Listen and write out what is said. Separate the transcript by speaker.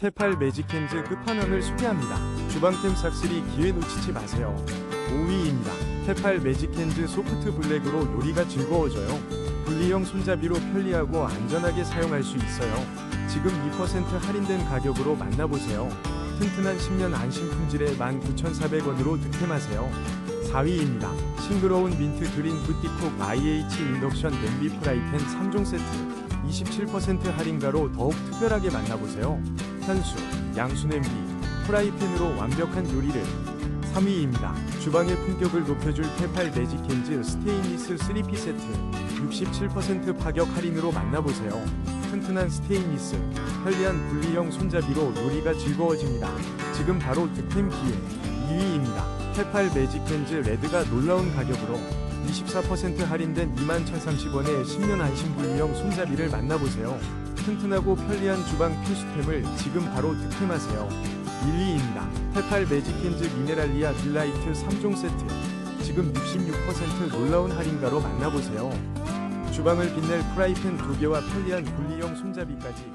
Speaker 1: 테팔 매직핸즈 끝판왕을 소개합니다. 주방템 싹쓸이 기회 놓치지 마세요. 5위입니다. 테팔 매직핸즈 소프트 블랙으로 요리가 즐거워져요. 분리형 손잡이로 편리하고 안전하게 사용할 수 있어요. 지금 2% 할인된 가격으로 만나보세요. 튼튼한 10년 안심 품질에 19,400원으로 득템하세요. 4위입니다. 싱그러운 민트 그린 굿디콕 IH 인덕션 냄비 프라이팬 3종 세트 27% 할인가로 더욱 특별하게 만나보세요. 현수, 양수 냄비, 프라이팬으로 완벽한 요리를 3위입니다. 주방의 품격을 높여줄 테팔 매직핸즈 스테인리스 3피 세트 67% 파격 할인으로 만나보세요. 튼튼한 스테인리스, 편리한 분리형 손잡이로 요리가 즐거워집니다. 지금 바로 득템 기회 2위입니다. 테팔 매직핸즈 레드가 놀라운 가격으로 24% 할인된 21,030원의 10년 안심 분리형 손잡이를 만나보세요. 튼튼하고 편리한 주방 필수템을 지금 바로 득템하세요. 1위입니다. 테팔 매직핸즈 미네랄리아 딜라이트 3종 세트 지금 66% 놀라운 할인가로 만나보세요. 주방을 빛낼 프라이팬 2개와 편리한 분리형 손잡이까지